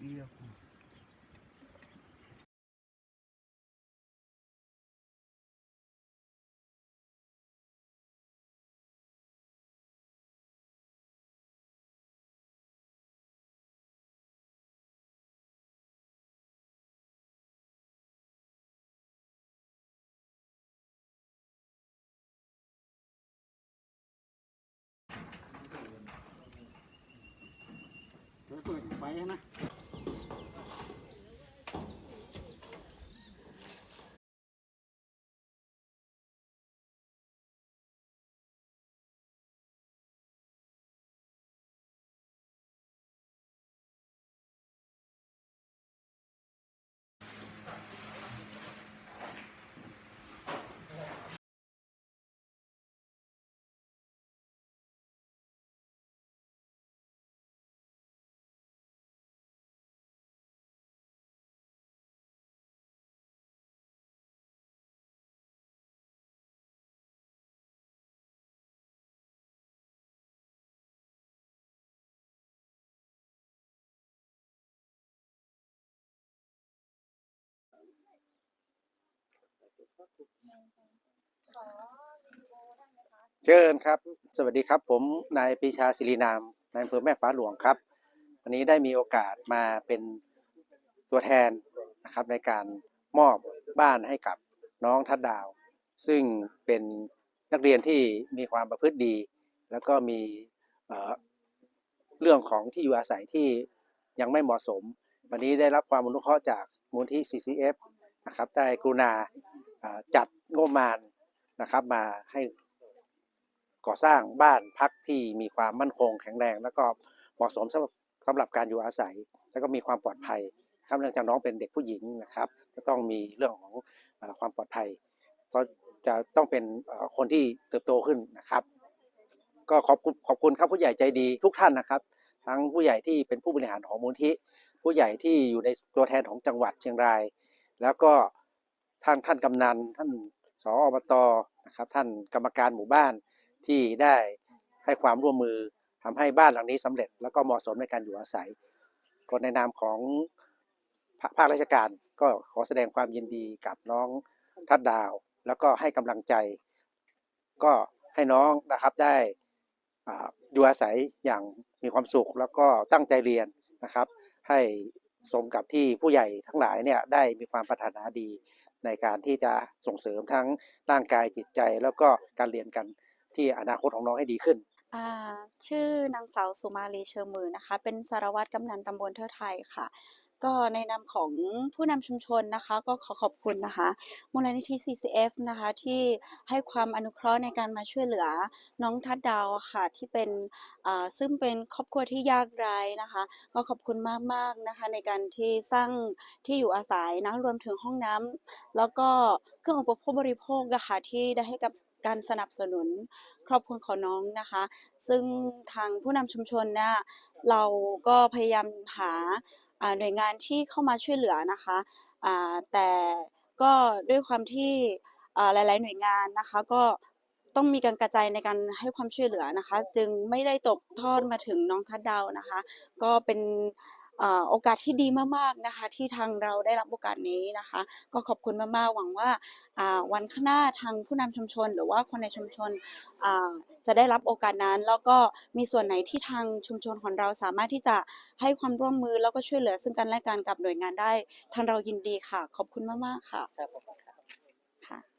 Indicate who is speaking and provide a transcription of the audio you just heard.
Speaker 1: ปีแล้ว
Speaker 2: เเชิ
Speaker 3: ญครับ สวัสดีครับ ผมนายปีชาศิรินามนายอำเภอแม่ฟ้าหลวงครับ วันนี้ได้มีโอกาสมาเป็นตัวแทนนะครับในการมอบบ้านให้กับน้องทัดดาว ซึ่งเป็นนักเรียนที่มีความประพฤติดี แล้วก็มีเอ่อเรื่องของที่อยู่อาศัยที่ยังไม่เหมาะสม วันนี้ได้รับความอนุเคราะห์จากมูลที่ CCF นะครับได้กรุณา จัดงบประมาณนะครับมาให้ก่อสร้างบ้านพักที่มีความมั่นคงแข็งแรง แล้วก็เหมาะสมสำหรับสำหรับการอยู่อาศัย แล้วก็มีความปลอดภัยครับเนื่องจากน้องเป็นเด็กผู้หญิงนะครับ จะต้องมีเรื่องของอความปลอดภัยก็จะต้องเป็นคนที่เติบโตขึ้นนะครับ ก็ขอบคุณขอบคุณครับผู้ใหญ่ใจดีทุกท่านนะครับ ทั้งผู้ใหญ่ที่เป็นผู้บริหารของมูลที่ผู้ใหญ่ที่อยู่ในตัวแทนของจังหวัดเชียงราย แล้วก็ ท่านท่านกำนันท่านสออบตนะครับท่านกรรมการหมู่บ้านที่ได้ให้ความร่วมมือทำให้บ้านหลังนี้สำเร็จแล้วก็เหมาะสมในการอยู่อาศัยก็ในนามของภาคราชการก็ขอแสดงความยินดีกับน้องทัดดาว แล้วก็ให้กำลังใจ ก็ให้น้องนะครับได้อยู่อาศัยอย่างมีความสุขแล้วก็ตั้งใจเรียนนะครับ ให้สมกับที่ผู้ใหญ่ทั้งหลายเนี่ยได้มีความปรารถนาดี ในการที่จะส่งเสริมทั้งร่างกายจิตใจ แล้วก็การเรียนกันที่อนาคตของน้องให้ดีขึ้น
Speaker 4: ชื่อนางสาวสุมาลีเชอมือนะคะ เป็นสารวัตรกำนันตำบลเทอไทยค่ะ ก็ในนามของผู้นำชุมชนนะคะ ก็ขอขอบคุณนะคะ มูลนิธิ CCF นะคะที่ให้ความอนุเคราะห์ในการมาช่วยเหลือน้องทัดดาวค่ะที่เป็นซึ่งเป็นครอบครัวที่ยากไร้นะคะ ก็ขอบคุณมากๆนะคะในการที่สร้างที่อยู่อาศัยนะรวมถึงห้องน้ำแล้วก็เครื่องอุปโภคบริโภคนะคะที่ได้ให้กับการสนับสนุนครอบครัวของน้องนะคะ ซึ่งทางผู้นำชุมชนเนี่ยเราก็พยายามหา หน่วยงานที่เข้ามาช่วยเหลือนะคะอ่าแต่ก็ด้วยความที่อ่าหลาย ๆ หน่วยงานนะคะ ก็ต้องมีการกระจายในการให้ความช่วยเหลือนะคะ จึงไม่ได้ตกทอดมาถึงน้องทัดดาวนะคะ ก็เป็น โอกาสที่ดีมากๆนะคะ ที่ทางเราได้รับโอกาสนี้นะคะ ก็ขอบคุณมากๆหวังว่าอ่าวันข้างหน้าทางผู้นำชุมชน หรือว่าคนในชุมชนอ่าจะได้รับโอกาสนั้น แล้วก็มีส่วนไหนที่ทางชุมชนของเราสามารถที่จะให้ความร่วมมือแล้วก็ช่วยเหลือซึ่งกันและกันกับหน่วยงานได้ ทางเรายินดีค่ะ ขอบคุณมากๆค่ะค่ะ